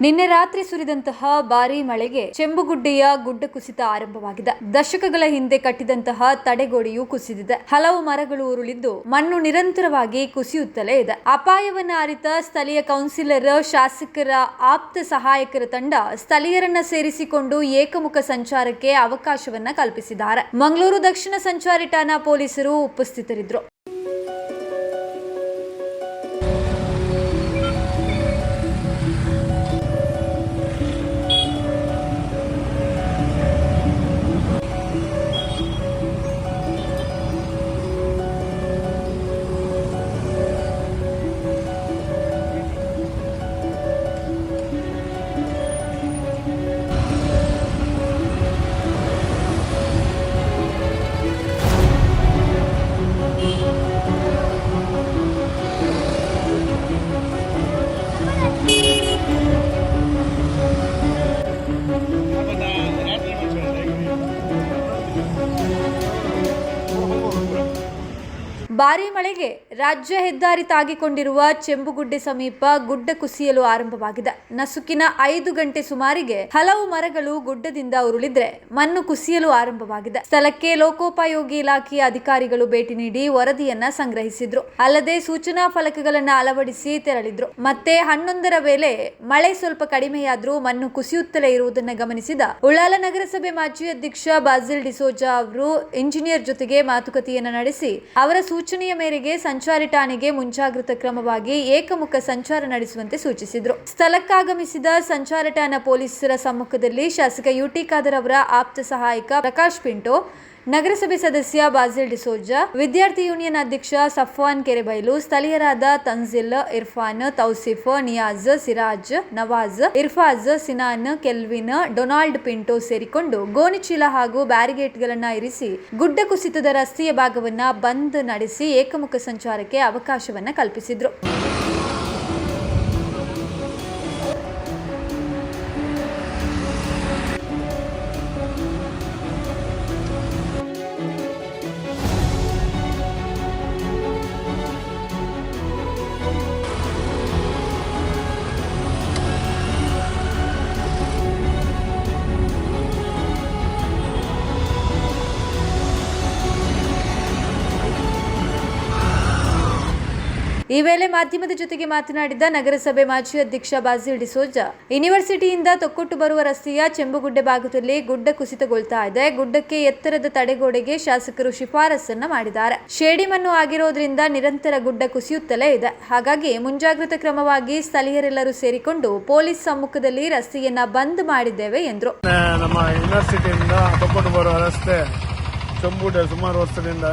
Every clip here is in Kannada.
ನಿನ್ನೆ ರಾತ್ರಿ ಸುರಿದಂತಹ ಭಾರೀ ಮಳೆಗೆ ಚೆಂಬುಗುಡ್ಡೆಯ ಗುಡ್ಡ ಕುಸಿತ ಆರಂಭವಾಗಿದೆ. ದಶಕಗಳ ಹಿಂದೆ ಕಟ್ಟಿದಂತಹ ತಡೆಗೋಡೆಯು ಕುಸಿದಿದೆ. ಹಲವು ಮರಗಳು ಉರುಳಿದ್ದು ಮಣ್ಣು ನಿರಂತರವಾಗಿ ಕುಸಿಯುತ್ತಲೇ ಇದೆ. ಅಪಾಯವನ್ನ ಅರಿತ ಸ್ಥಳೀಯ ಕೌನ್ಸಿಲರ್, ಶಾಸಕರ ಆಪ್ತ ಸಹಾಯಕರ ತಂಡ ಸ್ಥಳೀಯರನ್ನ ಸೇರಿಸಿಕೊಂಡು ಏಕಮುಖ ಸಂಚಾರಕ್ಕೆ ಅವಕಾಶವನ್ನ ಕಲ್ಪಿಸಿದ್ದಾರೆ. ಮಂಗಳೂರು ದಕ್ಷಿಣ ಸಂಚಾರಿ ಠಾಣಾ ಪೊಲೀಸರು ಉಪಸ್ಥಿತರಿದ್ದರು. ಭಾರೀ ಮಳೆಗೆ ರಾಜ್ಯ ಹೆದ್ದಾರಿ ತಾಗಿಕೊಂಡಿರುವ ಚೆಂಬುಗುಡ್ಡೆ ಸಮೀಪ ಗುಡ್ಡ ಕುಸಿಯಲು ಆರಂಭವಾಗಿದೆ. ನಸುಕಿನ ಐದು ಗಂಟೆ ಸುಮಾರಿಗೆ ಹಲವು ಮರಗಳು ಗುಡ್ಡದಿಂದ ಉರುಳಿದ್ರೆ ಮಣ್ಣು ಕುಸಿಯಲು ಆರಂಭವಾಗಿದೆ. ಸ್ಥಳಕ್ಕೆ ಲೋಕೋಪಯೋಗಿ ಇಲಾಖೆಯ ಅಧಿಕಾರಿಗಳು ಭೇಟಿ ನೀಡಿ ವರದಿಯನ್ನ ಸಂಗ್ರಹಿಸಿದ್ರು. ಅಲ್ಲದೆ ಸೂಚನಾ ಫಲಕಗಳನ್ನ ಅಳವಡಿಸಿ ತೆರಳಿದ್ರು. ಮತ್ತೆ ಹನ್ನೊಂದರ ವೇಳೆ ಮಳೆ ಸ್ವಲ್ಪ ಕಡಿಮೆಯಾದ್ರೂ ಮಣ್ಣು ಕುಸಿಯುತ್ತಲೇ ಇರುವುದನ್ನ ಗಮನಿಸಿದ ಉಳ್ಳಾಲ ನಗರಸಭೆ ಮಾಜಿ ಅಧ್ಯಕ್ಷ ಬಾಜಿಲ್ ಡಿಸೋಜಾ ಅವರು ಇಂಜಿನಿಯರ್ ಜೊತೆಗೆ ಮಾತುಕತೆಯನ್ನ ನಡೆಸಿ ಅವರ ಸೂಚನೆಯ ಮೇರೆಗೆ ಸಂಚಾರಿ ಠಾಣೆಗೆ ಮುಂಜಾಗ್ರತಾ ಕ್ರಮವಾಗಿ ಏಕಮುಖ ಸಂಚಾರ ನಡೆಸುವಂತೆ ಸೂಚಿಸಿದ್ರು. ಸ್ಥಳಕ್ಕಾಗಮಿಸಿದ ಸಂಚಾರ ಠಾಣಾ ಪೊಲೀಸರ ಸಮ್ಮುಖದಲ್ಲಿ ಶಾಸಕ ಯುಟಿ ಖಾದರ್ ಅವರ ಆಪ್ತ ಸಹಾಯಕ ಪ್ರಕಾಶ್ ಪಿಂಟೋ ನಗರಸಭೆ ಸದಸ್ಯ ಬಾಜಿಲ್ ಡಿಸೋಜ, ವಿದ್ಯಾರ್ಥಿ ಯೂನಿಯನ್ ಅಧ್ಯಕ್ಷ Safwan Kerebailu, ಸ್ಥಳೀಯರಾದ Tanzil Irfan, Tausif, Niyaz, Siraj, Nawaz, Irfaz, Sinan, Kelvin, Donald Pinto ಸೇರಿಕೊಂಡು ಗೋಣಿಚೀಲ ಹಾಗೂ ಬ್ಯಾರಿಗೇಟ್ಗಳನ್ನು ಇರಿಸಿ ಗುಡ್ಡ ಕುಸಿತದ ರಸ್ತೆಯ ಭಾಗವನ್ನ ಬಂದ್ ನಡೆಸಿ ಏಕಮುಖ ಸಂಚಾರಕ್ಕೆ ಅವಕಾಶವನ್ನ ಕಲ್ಪಿಸಿದ್ರು. ಈ ವೇಳೆ ಮಾಧ್ಯಮದ ಜೊತೆಗೆ ಮಾತನಾಡಿದ ನಗರಸಭೆ ಮಾಜಿ ಅಧ್ಯಕ್ಷ ಬಾಜಿಲ್ ಡಿಸೋಜ ಯೂನಿವರ್ಸಿಟಿಯಿಂದ ತೊಕ್ಕೊಟ್ಟು ಬರುವ ರಸ್ತೆಯ ಚೆಂಬುಗುಡ್ಡೆ ಭಾಗದಲ್ಲಿ ಗುಡ್ಡ ಕುಸಿತಗೊಳ್ತಾ ಇದೆ. ಗುಡ್ಡಕ್ಕೆ ಎತ್ತರದ ತಡೆಗೋಡೆಗೆ ಶಾಸಕರು ಶಿಫಾರಸನ್ನ ಮಾಡಿದ್ದಾರೆ. ಶೇಡಿ ಮಣ್ಣು ಆಗಿರೋದ್ರಿಂದ ನಿರಂತರ ಗುಡ್ಡ ಕುಸಿಯುತ್ತಲೇ ಇದೆ. ಹಾಗಾಗಿ ಮುಂಜಾಗ್ರತಾ ಕ್ರಮವಾಗಿ ಸ್ಥಳೀಯರೆಲ್ಲರೂ ಸೇರಿಕೊಂಡು ಪೊಲೀಸ್ ಸಮ್ಮುಖದಲ್ಲಿ ರಸ್ತೆಯನ್ನ ಬಂದ್ ಮಾಡಿದ್ದೇವೆ, ಎಂದರು. ನಮ್ಮ ಯೂನಿವರ್ಸಿಟಿಯಿಂದ ಬರುವ ರಸ್ತೆ ಸುಮಾರು ವರ್ಷದಿಂದ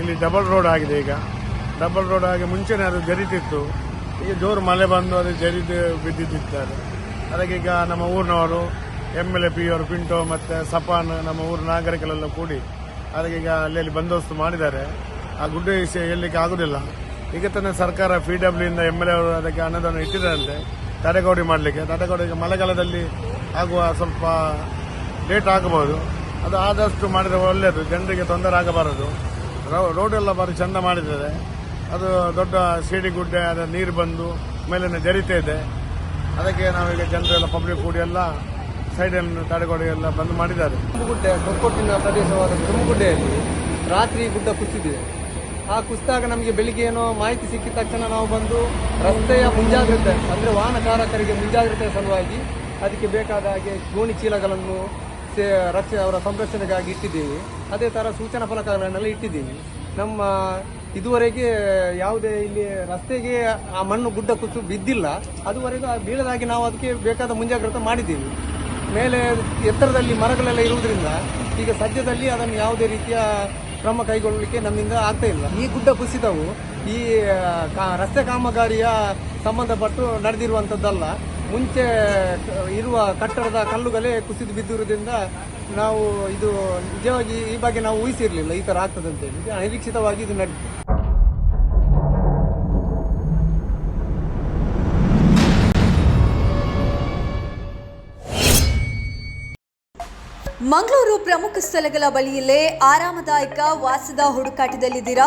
ಇಲ್ಲಿ ಡಬಲ್ ರೋಡ್ ಆಗಿದೆ ಈಗ. ಡಬಲ್ ರೋಡ್ ಆಗಿ ಮುಂಚೆನೇ ಅದು ಜರಿತಿತ್ತು. ಈಗ ಜೋರು ಮಳೆ ಬಂದು ಅದು ಜರಿದು ಬಿದ್ದಿದ್ದಾರೆ ಅದಕ್ಕೆ ಈಗ ನಮ್ಮ ಊರಿನವರು ಎಂ ಎಲ್ ಎ ಪಿ ಅವರು ಪಿಂಟೋ ಮತ್ತು ಸಪಾನ್ ನಮ್ಮ ಊರು ನಾಗರಿಕರೆಲ್ಲ ಕೂಡಿ ಅದಕ್ಕೆ ಈಗ ಅಲ್ಲಿ ಬಂದೋಬಸ್ತು ಮಾಡಿದ್ದಾರೆ. ಆ ಗುಡ್ಡೆ ವಿಷಯ ಹೇಳಲಿಕ್ಕೆ ಆಗೋದಿಲ್ಲ. ಈಗ ತಾನೇ ಸರ್ಕಾರ ಪಿ ಡಬ್ಲ್ಯೂ ಇಂದ ಎಂ ಎಲ್ ಎ ಅವರು ಅದಕ್ಕೆ ಅನುದಾನ ಇಟ್ಟಿದ್ದಾರಂತೆ ತಡೆಗೋಡೆ ಮಾಡಲಿಕ್ಕೆ. ತಡೆಗೋಡೆ ಮಳೆಗಾಲದಲ್ಲಿ ಆಗುವ ಸ್ವಲ್ಪ ಲೇಟ್ ಆಗಬಹುದು. ಅದು ಆದಷ್ಟು ಮಾಡಿದರೆ ಒಳ್ಳೆಯದು ಜನರಿಗೆ ತೊಂದರೆ ಆಗಬಾರದು. ರೋ- ರೋಡ್ ಎಲ್ಲ ಬಾರಿ ಚಂದ ಮಾಡಿದ್ದಾರೆ. ಅದು ದೊಡ್ಡ ಸಿಡಿ ಗುಡ್ಡೆ ಅದರ ನೀರು ಬಂದು ಮೇಲಿನ ಜರಿತಾ ಇದೆ. ಅದಕ್ಕೆ ನಾವೀಗ ಜನರೆಲ್ಲ ಪಬ್ಲಿಕ್ ಕೂಡಿ ಎಲ್ಲ ಸೈಡನ್ನು ತಡೆಗೋಡೆ ಎಲ್ಲ ಬಂದ್ ಮಾಡಿದ್ದಾರೆ. ಗುಡ್ಡೆ ಕೊಕ್ಕೊಟ್ಟಿನ ಪ್ರದೇಶವಾದ ತುಮಗುಡ್ಡೆಯಲ್ಲಿ ರಾತ್ರಿ ಗುಡ್ಡ ಕುಸಿದಿದೆ. ಆ ಕುಸಿದಾಗ ನಮಗೆ ಬೆಳಿಗ್ಗೆ ಏನೋ ಮಾಹಿತಿ ಸಿಕ್ಕಿದ ತಕ್ಷಣ ನಾವು ಬಂದು ರಸ್ತೆಯ ಮುಂಜಾಗ್ರತೆ, ಅಂದರೆ ವಾಹನ ಚಾಲಕರಿಗೆ ಮುಂಜಾಗ್ರತೆ ಸಲುವಾಗಿ ಅದಕ್ಕೆ ಬೇಕಾದ ಹಾಗೆ ಗೋಣಿ ಚೀಲಗಳನ್ನು ರಕ್ಷೆ, ಅವರ ಸಂರಕ್ಷಣೆಗಾಗಿ ಇಟ್ಟಿದ್ದೀವಿ. ಅದೇ ಥರ ಸೂಚನಾ ಫಲಕಗಳನ್ನೆಲ್ಲ ಇಟ್ಟಿದ್ದೀವಿ. ನಮ್ಮ ಇದುವರೆಗೆ ಯಾವುದೇ ಇಲ್ಲಿ ರಸ್ತೆಗೆ ಆ ಮಣ್ಣು ಗುಡ್ಡ ಕುಸು ಬಿದ್ದಿಲ್ಲ. ಅದುವರೆಗೂ ಬೀಳದಾಗಿ ನಾವು ಅದಕ್ಕೆ ಬೇಕಾದ ಮುಂಜಾಗ್ರತೆ ಮಾಡಿದ್ದೀವಿ. ಮೇಲೆ ಎತ್ತರದಲ್ಲಿ ಮರಗಳೆಲ್ಲ ಇರುವುದರಿಂದ ಈಗ ಸದ್ಯದಲ್ಲಿ ಅದನ್ನು ಯಾವುದೇ ರೀತಿಯ ಕ್ರಮ ಕೈಗೊಳ್ಳಲಿಕ್ಕೆ ನಮ್ಮಿಂದ ಆಗ್ತಾ ಇಲ್ಲ. ಈ ಗುಡ್ಡ ಕುಸಿತವು ಈ ರಸ್ತೆ ಕಾಮಗಾರಿಯ ಸಂಬಂಧಪಟ್ಟು ನಡೆದಿರುವಂಥದ್ದಲ್ಲ. ಮುಂಚೆ ಇರುವ ಕಟ್ಟಡದ ಕಲ್ಲುಗಳೇ ಕುಸಿದು ಬಿದ್ದಿರುವುದರಿಂದ ನಾವು ಇದು ನಿಜವಾಗಿ ಈ ಬಗ್ಗೆ ನಾವು ಊಹಿಸಿರಲಿಲ್ಲ, ಈ ತರ ಆಗ್ತದೆ ಅಂತೇಳಿ ಅನಿರೀಕ್ಷಿತವಾಗಿ ಇದು ನಡೆದಿದೆ ಮಂಗಳೂರು ಪ್ರಮುಖ ಸ್ಥಳಗಳ ಬಳಿಯಲ್ಲೇ ಆರಾಮದಾಯಕ ವಾಸದ ಹುಡುಕಾಟದಲ್ಲಿದ್ದೀರಾ?